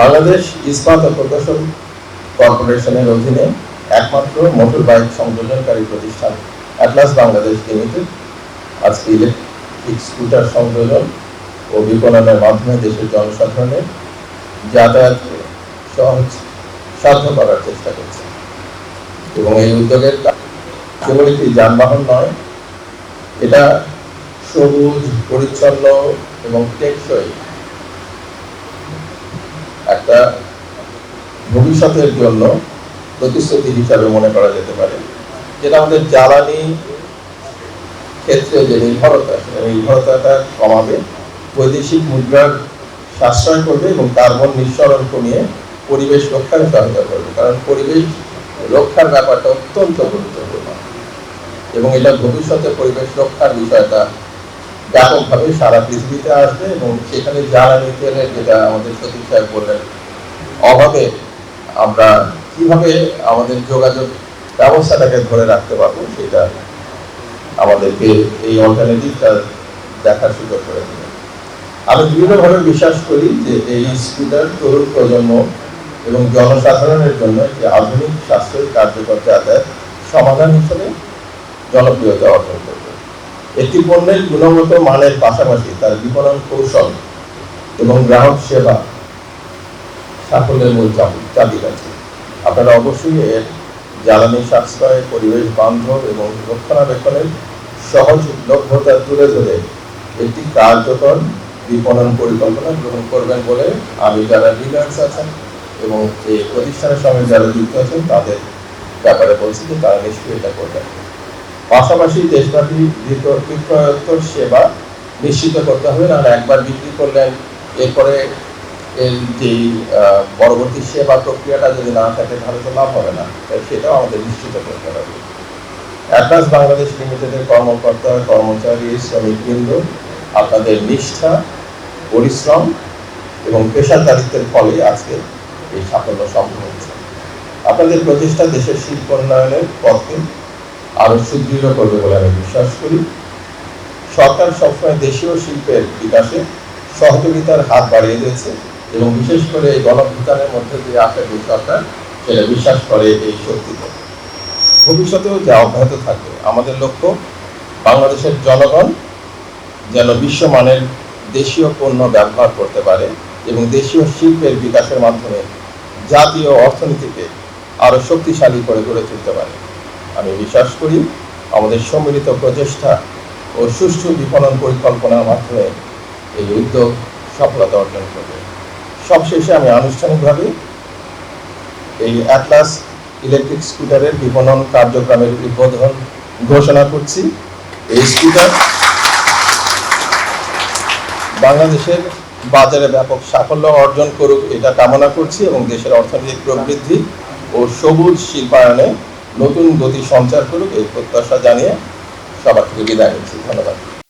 বাংলাদেশ ইস্পাত ও প্রকৌশল কর্পোরেশনের অধীনে একমাত্র মোটর বাইক সংযোজনকারী প্রতিষ্ঠান অ্যাটলাস বাংলাদেশ লিমিটেড। আজকে ইলেকট্রিক স্কুটার সংযোজন ও বিপণনের মাধ্যমে দেশের জনসাধারণের যাতায়াতকে সহজ সাধ্য করার চেষ্টা করছে। এবং এই উদ্যোগের কেবল একটি যানবাহন নয়, এটা সবুজ, পরিচ্ছন্ন এবং টেকসই একটা ভবিষ্যতের জন্য প্রতিশ্রুতি হিসাবে মনে করা যেতে পারে। যেটা আমাদের জ্বালানি ক্ষেত্রে যে নির্ভরতা সেই নির্ভরতাটা কমাবে, বৈদেশিক মুদ্রার সাশ্রয় করবে এবং কার্বন নিঃসরণ কমিয়ে পরিবেশ রক্ষায় সহায়তা করবে। কারণ পরিবেশ রক্ষার ব্যাপারটা অত্যন্ত গুরুত্বপূর্ণ। এবং এটা ভবিষ্যতে পরিবেশ রক্ষার বিষয়টা ব্যাপকভাবে সারা পৃথিবীতে আসবে এবং সেখানে জ্বালানি তেলের যেটা আমাদের সতীশ সাহেব বললেন, অভাবে আমরা কীভাবে আমাদের যোগাযোগ ব্যবস্থাটাকে ধরে রাখতে পারব সেটা আমাদেরকে এই অল্টারনেটিভটা দেখার সুযোগ করে দেবে আমি বিভিন্নভাবে বিশ্বাস করি যে এই স্কুটার তরুণ প্রজন্ম এবং জনসাধারণের জন্য একটি আধুনিক সাশ্রয়ী কার্যকর যাতায়াত সমাধান হিসেবে জনপ্রিয়তা অর্জন করবে। একটি পণ্যের গুণগত মানের পাশাপাশি তার বিপণন কৌশল এবং গ্রাহক সেবা সাফল্যের মূল চাবি চাবিকাঠি। আপনারা অবশ্যই এর জ্বালানি সাশ্রয়, পরিবেশ বান্ধব এবং রক্ষণাবেক্ষণের সহজ লভ্যতা তুলে ধরে একটি কার্যকর বিপণন পরিকল্পনা গ্রহণ করবেন বলে আমি যারা লিডার্স আছেন এবং এই প্রতিষ্ঠানের সঙ্গে যারা যুক্ত আছেন তাদের ব্যাপারে বলছি যে তারা নিশ্চয়ই এটা করবেন। পাশাপাশি দেশব্যাপী বিক্রয় বিক্রয়োত্তর সেবা নিশ্চিত করতে হবে, নাহলে একবার বিক্রি করলেন, এরপরে এর যে পরবর্তী সেবা প্রক্রিয়াটা যদি না থাকে, তাহলে তো লাভ হবে না। সেটাও আমাদের নিশ্চিত করতে হবে। অ্যাটলাস বাংলাদেশ লিমিটেডের কর্মকর্তা, কর্মচারী শ্রমিকবৃন্দ আপনাদের নিষ্ঠা, পরিশ্রম এবং পেশাদারিত্বের ফলে আজকে এই সাফল্য সম্ভব হচ্ছে। আপনাদের প্রচেষ্টা দেশের শিল্প উন্নয়নের পথে আরও সুদৃঢ় করবে বলে আমি বিশ্বাস করি। সরকার সবসময় দেশীয় শিল্পের বিকাশে সহযোগিতার হাত বাড়িয়ে দিয়েছে এবং বিশেষ করে এই গণভূতানের মধ্যে দিয়ে আসা যে সরকার, সেটা বিশ্বাস করে এই শক্তিতে। ভবিষ্যতেও যা অব্যাহত থাকবে, আমাদের লক্ষ্য বাংলাদেশের জনগণ যেন বিশ্বমানের দেশীয় পণ্য ব্যবহার করতে পারে এবং দেশীয় শিল্পের বিকাশের মাধ্যমে জাতীয় অর্থনীতিকে আরও শক্তিশালী করে গড়ে তুলতে পারে। আমি বিশ্বাস করি আমাদের সম্মিলিত প্রচেষ্টা ও সুষ্ঠু বিপণন পরিকল্পনার মাধ্যমে এই উদ্যোগ সফলতা অর্জন করবে। সবশেষে আমি আনুষ্ঠানিকভাবে এই অ্যাটলাস ইলেকট্রিক স্কুটারের বিপণন কার্যক্রমের উদ্বোধন ঘোষণা করছি। এই স্কুটার বাংলাদেশের বাজারে ব্যাপক সাফল্য অর্জন করুক এটা কামনা করছি এবং দেশের অর্থনৈতিক প্রবৃদ্ধি ও সবুজ শিল্পায়নে নতুন গতি সঞ্চার করুক এই প্রত্যাশা জানিয়ে সবার থেকে বিদায় নিচ্ছি। ধন্যবাদ।